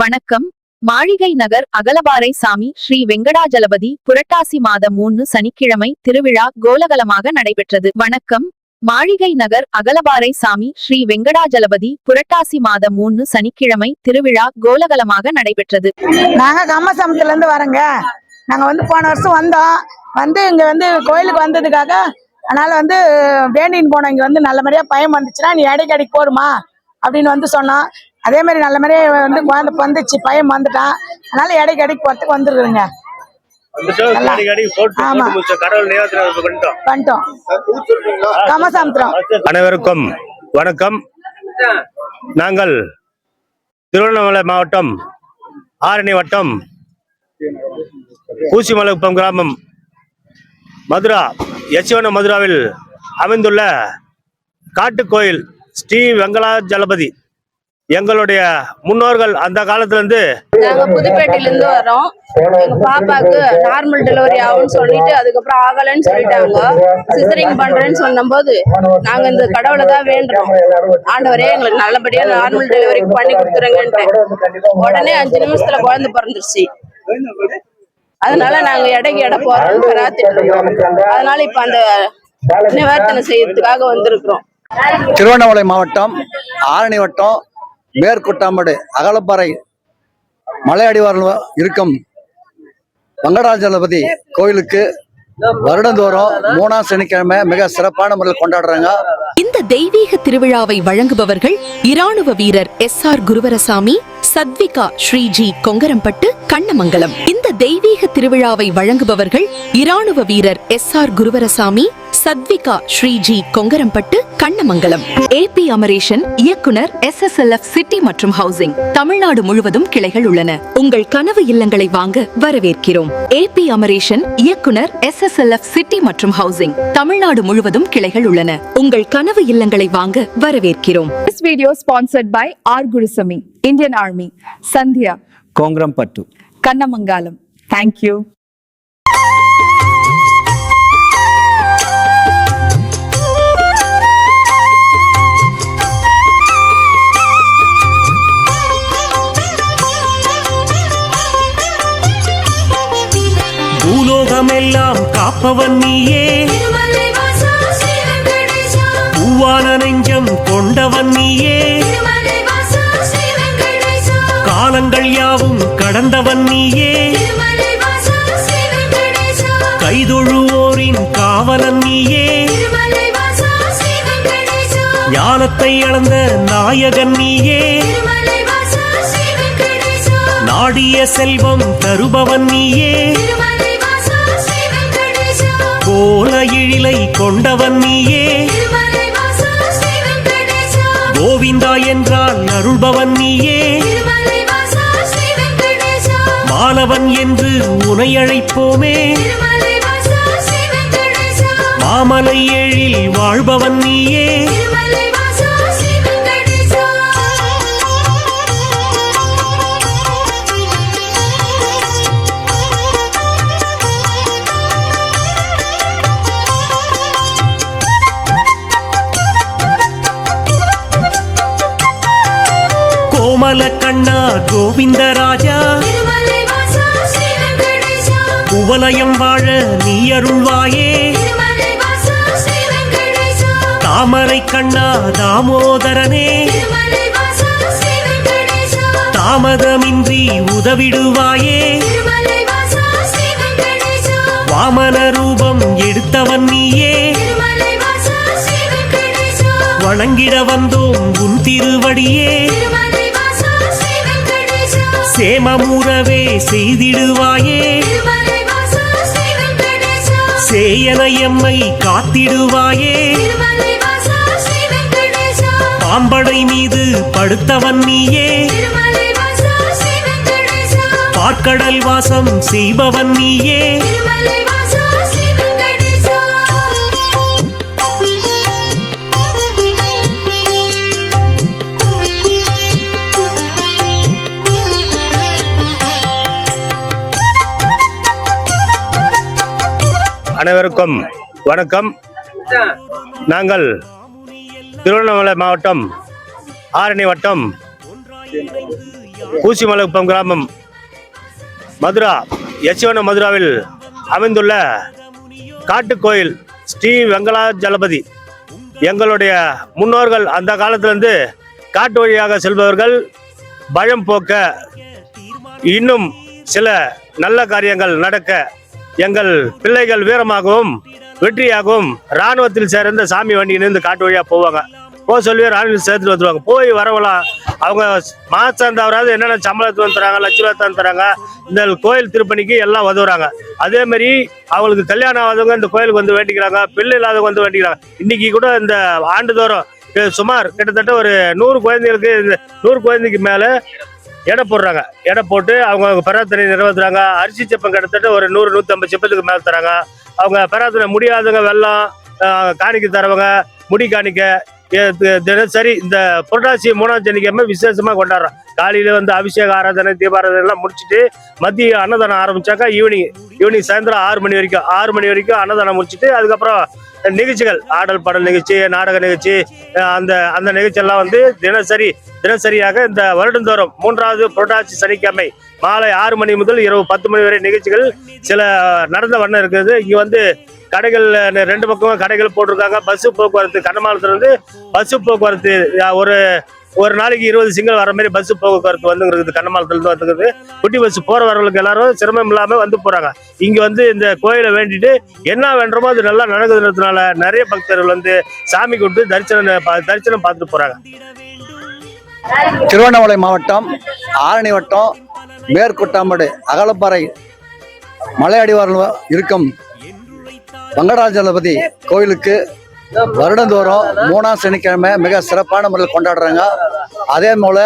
வணக்கம். மாளிகை நகர் அகலபாறை சாமி ஸ்ரீ வெங்கடாஜலபதி புரட்டாசி மாதம் மூன்று சனிக்கிழமை திருவிழா கோலகலமாக நடைபெற்றது. வணக்கம். மாளிகை நகர் அகலபாறை சாமி ஸ்ரீ வெங்கடாஜலபதி புரட்டாசி மாதம் மூன்று சனிக்கிழமை திருவிழா கோலகலமாக நடைபெற்றது. நாங்க கம்மசமத்துல இருந்து வரோங்க. நாங்க வந்து போன வருஷம் வந்தோம். வந்து இங்க வந்து கோயிலுக்கு வந்ததுக்காக அதனால வந்து வேண்டின்னு போனோம். இங்க வந்து நல்ல மாதிரியா பயம் வந்துச்சுன்னா நீ இடைக்கு அடிக்கு போடுமா அப்படின்னு வந்து சொன்னோம். அதே மாதிரி நல்ல மாதிரியா வந்து குழந்தை வந்துச்சு பயம் வந்துட்டான். அதனால இடைக்கு அடிக்கு போறதுக்கு வந்துருக்குறேங்க அனைவருக்கும் வணக்கம். நாங்கள் திருவண்ணாமலை மாவட்டம் ஆரணி வட்டம் ஊசிமலைக்குப்பம் கிராமம் மதுரா யசிவன மதுராவில் அமைந்துள்ள காட்டுக்கோயில் ஸ்ரீ வெங்கடாஜலபதி எங்களுடைய முன்னோர்கள் அந்த காலத்திலிருந்து நாங்க புதுப்பேட்டையில இருந்து வரோம். எங்க பாப்பாக்கு நார்மல் டெலிவரி ஆகும்னு சொல்லிட்டு அதுக்கப்புறம் ஆகலைன்னு சொல்லிட்டாங்க. சிசரிங் பண்றேன்னு சொன்னபோது நாங்க இந்த கடவுளை தான் வேண்டுறோம். ஆண்டவரே எங்களுக்கு நல்லபடியா நார்மல் டெலிவரி பண்ணி கொடுத்துருங்கன்ட்டு உடனே அஞ்சு நிமிஷத்துல குழந்தை பிறந்துருச்சு. அதனால நாங்க எடைக்கு எடை போறோம்னு பிரார்த்திட்டு இருந்தோம் அதனால இப்ப அந்த நிவர்த்தனை செய்யறதுக்காக வந்திருக்கிறோம். திருவண்ணாமலை மாவட்டம் ஆரணி வட்டம் மேற்குட்டாம்படு அகலப்பாறை மலை அடிவாரம் இருக்கும் வெங்கடாஜலபதி கோயிலுக்கு வருடந்தோறும் மூணாம் சனிக்கிழமை மிக சிறப்பான முறையில் கொண்டாடுறாங்க. இந்த தெய்வீக திருவிழாவை வழங்குபவர்கள் இராணுவ வீரர் எஸ் ஆர் குருவரசாமி சத்விகா ஸ்ரீஜி கொங்கரம்பட்டு கண்ணமங்கலம். இந்த தெய்வீக திருவிழாவை வழங்குபவர்கள் இராணுவ வீரர் S R Guruvarasamy Sathvika Sriji Kongarampattu Kannamangalam. A B Amareshan இயக்குனர் S S L F city மற்றும் ஹவுசிங் தமிழ்நாடு முழுவதும் கிளைகள் உள்ளன. உங்கள் கனவு இல்லங்களை வாங்க வரவேற்கிறோம். ஏ பி அமரேஷன் இயக்குனர் S S L F city மற்றும் ஹவுசிங் தமிழ்நாடு முழுவதும் கிளைகள் உள்ளன. உங்கள் கனவு இல்லங்களை வாங்க வரவேற்கிறோம். This video sponsored by R Gurusamy Indian army Sandhya Kongarampattu Kannamangalam thank you பூலோகமெல்லாம் காப்பவன் நீயே. பூவான நெஞ்சம் கொண்டவன் நீயே. காலங்கள் யாவும் கடந்தவன் நீயே. கைதொழுவோரின் காவலன் நீயே. ஞானத்தை அளந்த நாயகன் நீயே. நாடிய செல்வம் தருபவன் நீயே. கோல எழிலை கொண்டவன் நீயே. கோவிந்தா என்றால் அருள்பவன் நீயே. மாலவன் என்று உனை அழைப்போமே. மாமலை எழில் வாழ்பவன் நீயே. கண்ணா கோவிந்தராஜா. குவலயம் வாழ நீ அருள்வாயே. தாமரை கண்ணா தாமோதரனே. தாமதமின்றி உதவிடுவாயே. வாமன ரூபம் எடுத்தவன் நீயே. வணங்கிட வந்தோம் உன் திருவடியே. சேமமுறவே செய்திடுவாயே. சேயன எம்மை காத்திடுவாயே. பாம்படை மீது படுத்தவன் நீயே. பார்க்கடல் வாசம் செய்பவன் நீயே. அனைவருக்கும் வணக்கம். நாங்கள் திருவண்ணாமலை மாவட்டம் ஆரணி வட்டம் கூசிமலகுப்பம் கிராமம் மதுரா யசிவன மதுராவில் அமைந்துள்ள காட்டுக்கோயில் ஸ்ரீ வெங்கடாஜலபதி. எங்களுடைய முன்னோர்கள் அந்த காலத்திலிருந்து காட்டு வழியாக செல்பவர்கள். பயம் போக்க இன்னும் சில நல்ல காரியங்கள் நடக்க எங்கள் பிள்ளைகள் வீரமாகவும் வெற்றியாகவும் இராணுவத்தில் சேர்ந்த சாமி வண்டியிலிருந்து காட்டு வழியாக போவாங்க. போக சொல்லி ராணுவத்தில் சேர்த்துட்டு வந்துருவாங்க. போய் வரவலாம் அவங்க மாதம் தவறாது என்னென்ன சம்பளத்தை வந்து தராங்க லட்ச ரூபாய் தராங்க இந்த கோயில் திருப்பணிக்கு எல்லாம் உதவுறாங்க அதே மாதிரி அவங்களுக்கு கல்யாணம் ஆகாதவங்க இந்த கோயிலுக்கு வந்து வேண்டிக்கிறாங்க பிள்ளை இல்லாதவங்க வந்து வேண்டிக்கிறாங்க. இன்னைக்கு கூட இந்த ஆண்டுதோறும் சுமார் கிட்டத்தட்ட ஒரு நூறு குழந்தைகளுக்கு இந்த நூறு குழந்தைக்கு மேலே எடை போடுறாங்க. எடை போட்டு அவங்க பிரார்த்தனை நிறைவேற்றுறாங்க அரிசி செப்பம் கிட்டத்தட்ட ஒரு நூறு நூற்றம்பது செப்பத்துக்கு மேலே தராங்க. அவங்க பிரார்த்தனை முடியாதவங்க வெள்ளம் காணிக்க காணிக்கை தரவங்க முடி காணிக்க தினசரி இந்த புரட்டாசி மூணாம் சனிக்கிழமை விசேஷமாக கொண்டாடுறோம் காலையில் வந்து அபிஷேக ஆராதனை தீபாராதனைலாம் முடிச்சுட்டு மதிய அன்னதானம் ஆரம்பிச்சாக்கா ஈவினிங் ஈவினிங் சாயந்தரம் ஆறு மணி வரைக்கும் ஆறு மணி வரைக்கும் அன்னதானம் முடிச்சுட்டு அதுக்கப்புறம் நிகழ்ச்சிகள் ஆடல் பாடல் நிகழ்ச்சி நாடக நிகழ்ச்சி அந்த அந்த நிகழ்ச்சியெல்லாம் வந்து தினசரி தினசரியாக இந்த வருடந்தோறும் மூன்றாவது புரட்டாசி சனிக்கிழமை மாலை ஆறு மணி முதல் இரவு பத்து மணி வரை நிகழ்ச்சிகள் சில நடந்த வண்ணம் இருக்குது இங்கே வந்து கடைகள் ரெண்டு பக்கமும் கடைகள் போட்டிருக்காங்க. பஸ் போக்குவரத்து கண்ணமாலத்துல இருந்து பஸ் போக்குவரத்து ஒரு ஒரு நாளைக்கு இருபது சிங்கிள் வர மாதிரி பஸ் போக்குவரத்து வந்து இருக்குது கண்ணமாலத்துல வந்துருக்குது குட்டி பஸ் போற வரவங்களுக்கு எல்லாரும் சிரமம் இல்லாம வந்து போறாங்க. இங்க வந்து இந்த கோயிலை வேண்டிட்டு என்ன வேண்டுமோ அது நல்லா நடக்குதுன்றதுனால நிறைய பக்தர்கள் வந்து சாமி கும்பிட்டு தரிசனம் தரிசனம் பார்த்துட்டு போறாங்க. திருவண்ணாமலை மாவட்டம் ஆரணி வட்டம் மேற்கொட்டாம்படு அகலப்பாறை மலை அடிவாரம் இருக்கும். வெங்கடாஜலபதி கோயிலுக்கு வருடந்தோறும் மூணாம் சனிக்கிழமை மிக சிறப்பான முறையில் கொண்டாடுறாங்க. அதே போல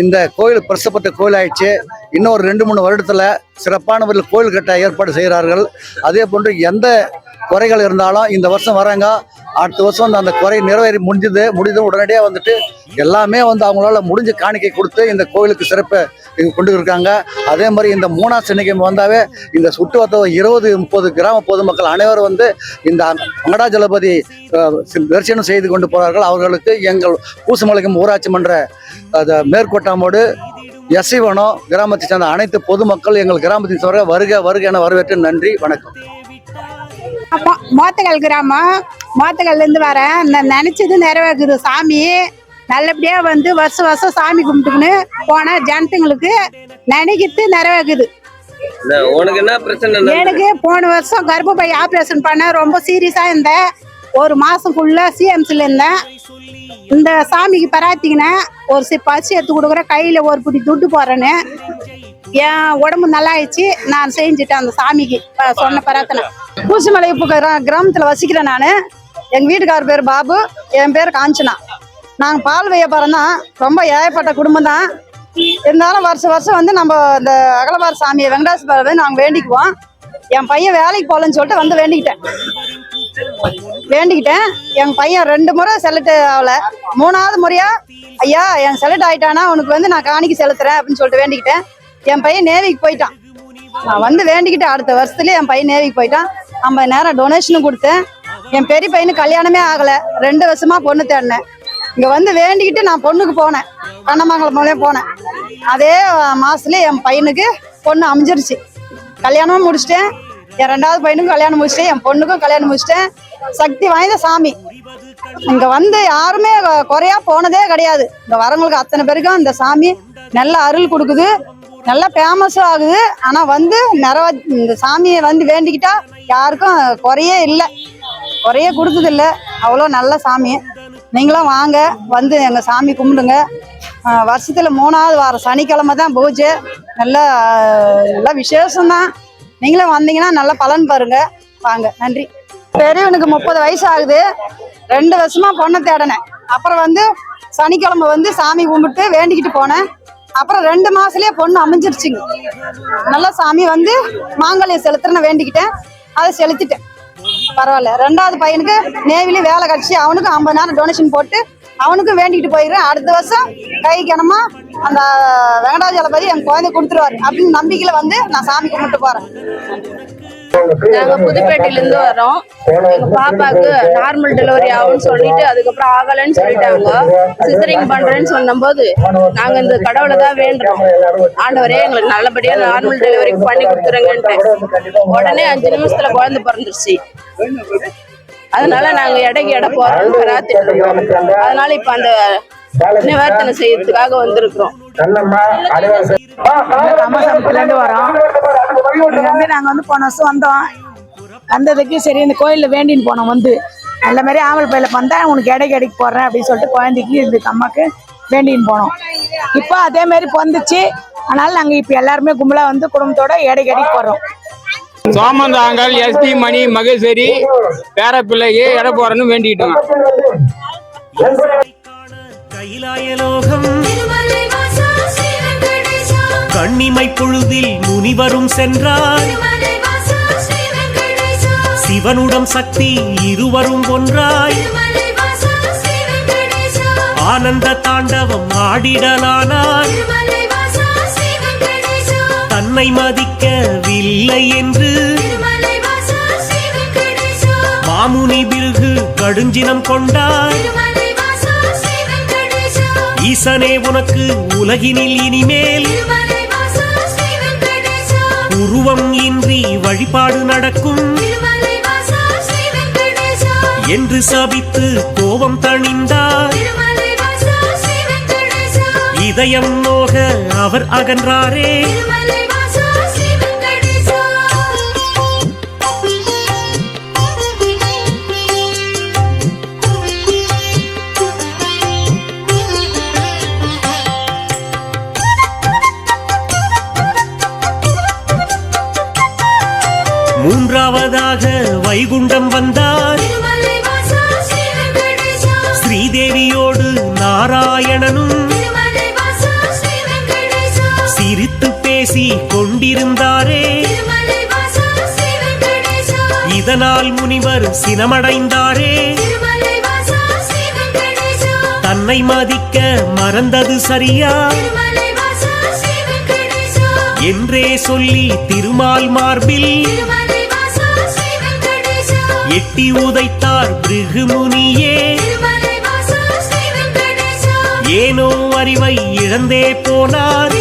இந்த கோயில் பிரசப்பட்ட கோயில் ஆயிடுச்சு இன்னும் ஒரு ரெண்டு மூணு வருடத்துல சிறப்பான முறையில் கோயில் கட்ட ஏற்பாடு செய்கிறார்கள். அதே போன்று எந்த குறைகள் இருந்தாலும் இந்த வருஷம் வராங்க. அடுத்த வருஷம் வந்து அந்த குறை நிறைவேறி முடிஞ்சது முடிஞ்சது உடனடியாக வந்துட்டு எல்லாமே வந்து அவங்களால முடிஞ்ச காணிக்கை கொடுத்து இந்த கோயிலுக்கு சிறப்பு கொண்டு இருக்காங்க. அதே மாதிரி இந்த மூணாம் சனிக்கிழமை வந்தாவே இந்த சுற்றுவட்ட இருபது முப்பது கிராம பொதுமக்கள் அனைவரும் வந்து இந்த மங்கடாஜலபதி தரிசனம் செய்து கொண்டு போகிறார்கள் அவர்களுக்கு எங்கள் பூசமலைக்கும் ஊராட்சி மன்ற அதை மேற்கொட்டாமோடு எஸ்சிவனம் கிராமத்தை சேர்ந்த அனைத்து பொதுமக்கள் எங்கள் கிராமத்தின் சார்பாக வருக வருக என வரவேற்று நன்றி வணக்கம். மோத்தகல் கிராமம் மோத்தகல்ல இருந்து வரேன் நான் நினைச்சது நிறைவேறுது. சாமி நல்லபடியா வந்து வருஷம் வருஷம் சாமி கும்பிட்டுக்கின்னு போன ஜனத்துங்களுக்கு நினைக்கிறது நிறைவேறுது. பிரச்சனை எனக்கு போன வருஷம் கர்ப்பப்பை ஆபரேஷன் பண்ண ரொம்ப சீரியஸா இருந்தேன். ஒரு மாசம் ஃபுல்லா சிஎம்சில இருந்தேன். இந்த சாமிக்கு பராத்திக்கினேன். ஒரு சி பசி எடுத்து கொடுக்குற கையில ஒரு பிடி துட்டு போறேன்னு என் உடம்பு நல்லா ஆயிடுச்சு நான் செஞ்சுட்டேன் அந்த சாமிக்கு சொன்ன பிரார்த்தனை. பூசிமலை இப்போ கிரா- கிராமத்துல வசிக்கிறேன் நான். எங்க வீட்டுக்கார் பேர் பாபு என் பேர் காஞ்சனா. நாங்கள் பால் வியாபாரம் தான். ரொம்ப ஏழைப்பட்ட குடும்பம் தான். இருந்தாலும் வருஷம் வருஷம் வந்து நம்ம இந்த அகலவார சாமியை வெங்கடாசபாரை வந்து நாங்கள் வேண்டிக்குவோம். என் பையன் வேலைக்கு போகலன்னு சொல்லிட்டு வந்து வேண்டிக்கிட்டேன். வேண்டிக்கிட்டேன். என் பையன் ரெண்டு முறை செலக்ட் ஆகலை. மூணாவது முறையா ஐயா என் செலக்ட் ஆயிட்டானா உனக்கு வந்து நான் காணிக்கு செலுத்துறேன் அப்படின்னு சொல்லிட்டு வேண்டிக்கிட்டேன். என் பையன் நேவிக்கு போயிட்டான். நான் வந்து வேண்டிக்கிட்டேன் அடுத்த வருஷத்துல என் பையன் நேவிக்கு போயிட்டான். ஐம்பது நேரம் டொனேஷனும் கொடுத்தேன். என் பெரிய பையனுக்கு கல்யாணமே ஆகலை. ரெண்டு வருஷமா பொண்ணு தேடினேன். இங்கே வந்து வேண்டிக்கிட்டு நான் பொண்ணுக்கு போனேன். கண்ணமங்கலம் மூலியம் போனேன். அதே மாதத்துல என் பையனுக்கு பொண்ணு அமைஞ்சிருச்சு. கல்யாணமும் முடிச்சிட்டேன். என் ரெண்டாவது பையனுக்கும் கல்யாணம் முடிச்சிட்டேன். என் பொண்ணுக்கும் கல்யாணம் முடிச்சிட்டேன். சக்தி வாய்ந்த சாமி. இங்க வந்து யாருமே குறையா போனதே கிடையாது. இந்த வரவங்களுக்கு அத்தனை பேருக்கும் இந்த சாமி நல்ல அருள் கொடுக்குது. நல்லா ஃபேமஸும் ஆகுது. ஆனா வந்து நிறைவ இந்த சாமியை வந்து வேண்டிக்கிட்டா யாருக்கும் குறையே இல்லை. குறையே கொடுத்தது இல்லை அவ்வளோ நல்ல சாமி. நீங்களும் வாங்க. வந்து எங்க சாமி கும்பிடுங்க. வருஷத்தில் வருஷத்துல மூணாவது வாரம் சனிக்கிழமை தான் பூஜை. நல்லா நல்லா விசேஷம்தான். நீங்களும் வந்தீங்கன்னா நல்ல பலன் பாருங்க. வாங்க நன்றி. பெரியவனுக்கு முப்பது வயசு ஆகுது. ரெண்டு வருஷமா பொண்ணை தேடினேன். அப்புறம் வந்து சனிக்கிழமை வந்து சாமி கும்பிட்டு வேண்டிக்கிட்டு போனேன். அப்புறம் ரெண்டு மாசத்துலயே பொண்ணு அமைஞ்சிருச்சுங்க. நல்ல சாமி வந்து மாங்கல்யம் செலுத்துறேன்னு வேண்டிக்கிட்டேன். அதை செலுத்திட்டேன். பரவாயில்ல. ரெண்டாவது பையனுக்கு நேவிலே வேலை கழிச்சு அவனுக்கும் ஐம்பது நேரம் டொனேஷன் போட்டு அவனுக்கும் வேண்டிக்கிட்டு போயிடுறேன். அடுத்த வருஷம் கை கனமா அந்த வெங்கடாஜலபதி என் குழந்தை கொடுத்துருவாரு. அப்படின்னு நம்பிக்கையில வந்து நான் சாமி கும்பிட்டு போறேன். நாங்க புதுப்பேட்டையில இருந்து வரோம். எங்க பாப்பாக்கு நார்மல் டெலிவரி ஆகும்னு சொல்லிட்டு அதுக்கப்புறம் ஆகலைன்னு சொல்லிட்டாங்க. சிசரிங் பண்றேன்னு சொன்னபோது நாங்க இந்த கடவுளை தான் வேண்டுறோம். ஆண்டவரே எங்களுக்கு நல்லபடியா நார்மல் டெலிவரி பண்ணி கொடுத்துருங்கன்ட்டு. உடனே அஞ்சு நிமிஷத்துல குழந்தை பிறந்துருச்சு. அதனால நாங்க எடைக்கு எடை போறோம் அதனால இப்ப அந்த நிவர்த்தனை செய்யறதுக்காக வந்திருக்கிறோம். இருந்து வரோம். இங்க வந்து நாங்க வந்து போன வருஷம் வந்தோம். வந்ததுக்கு சரி இந்த கோயில்ல வேண்டின்னு போனோம் வந்து. நல்ல மாதிரி ஆமல் பையில வந்தா உனக்கு எடை எடைக்கு போடுறேன் அப்படின்னு சொல்லிட்டு குழந்தைக்கு இந்த அம்மாக்கு வேண்டின்னு போனோம். இப்போ அதே மாதிரி பொந்துச்சு அதனால நாங்க இப்ப எல்லாருமே கும்பலா வந்து குடும்பத்தோட எடை எடைக்கு போடுறோம் சோமந்தாங்கல் எஸ்பி மணி மகேஸ்வரி பேர பிள்ளைக்கு எடை போறேன்னு வேண்டிக்கிட்டோம். கைலாயலோகம். கண்ணிமை பொழுதில் முனிவரும் சென்றார். சிவனுடன் சக்தி இருவரும் ஒன்றாய். ஆனந்த தாண்டவம் ஆடிடலானார். தன்னை மதிக்கவில்லை என்று. மாமுனி பிருகு கடுஞ்சினம் கொண்டார். ஈசனே உனக்கு உலகினில் இனிமேல். வழிபாடு நடக்கும். என்று சபித்து கோபம் தணிந்தார். இதயம் நோக அவர் அகன்றாரே. மூன்றாவதாக வைகுண்டம் வந்தார். ஸ்ரீதேவியோடு நாராயணனும் சிரித்து பேசி கொண்டிருந்தாரே. இதனால் முனிவர் சினமடைந்தாரே. தன்னை மதிக்க மறந்தது சரியா? என்றே சொல்லி திருமால் மார்பில் எட்டி உதைத்தார் பிருகுமுனியே. ஏனோ அறிவை இழந்தே போனார்.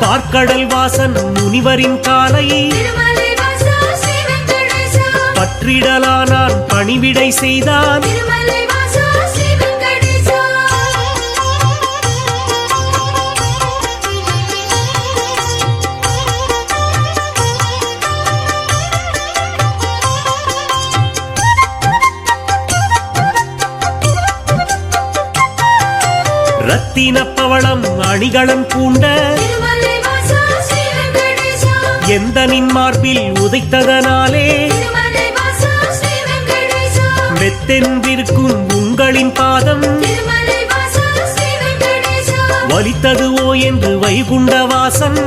பார்க்கடல் வாசன் முனிவரின் காலை. பற்றிடலானான் பணிவிடை செய்தான். பவளம் அணிகளம் பூண்ட எந்தனின் மார்பில் உதைத்ததனாலே மெத்தென்றிருக்கும் உங்களின் பாதம் வலித்தது ஓ என்று வைகுண்டவாசன்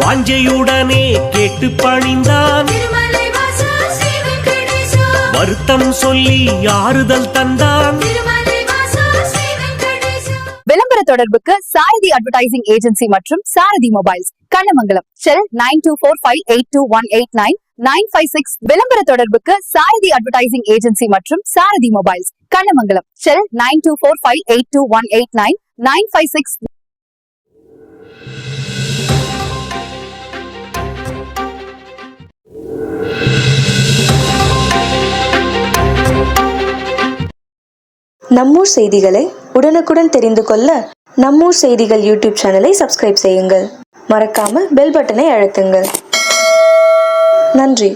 வாஞ்சையுடனே கேட்டு பணிந்தான். வருத்தம் சொல்லி ஆறுதல் தந்தான். தொடர்புக்கு சாரதி அட்வர்டைசிங் ஏஜென்சி மற்றும் Sarathi mobiles Kannamangalam cell nine two four five eight two one eight nine nine five six விளம்பர தொடர்புக்கு சாரதி அட்வர்டைசிங் ஏஜென்சி மற்றும் Sarathi mobiles Kannamangalam cell nine two four five eight two one eight nine nine five six நம்மூர் செய்திகளை உடனுக்குடன் தெரிந்து கொள்ள நம்மூர் செய்திகள் யூடியூப் சேனலை சப்ஸ்கிரைப் செய்யுங்கள். மறக்காம பெல் பட்டனை அழுத்துங்கள். நன்றி.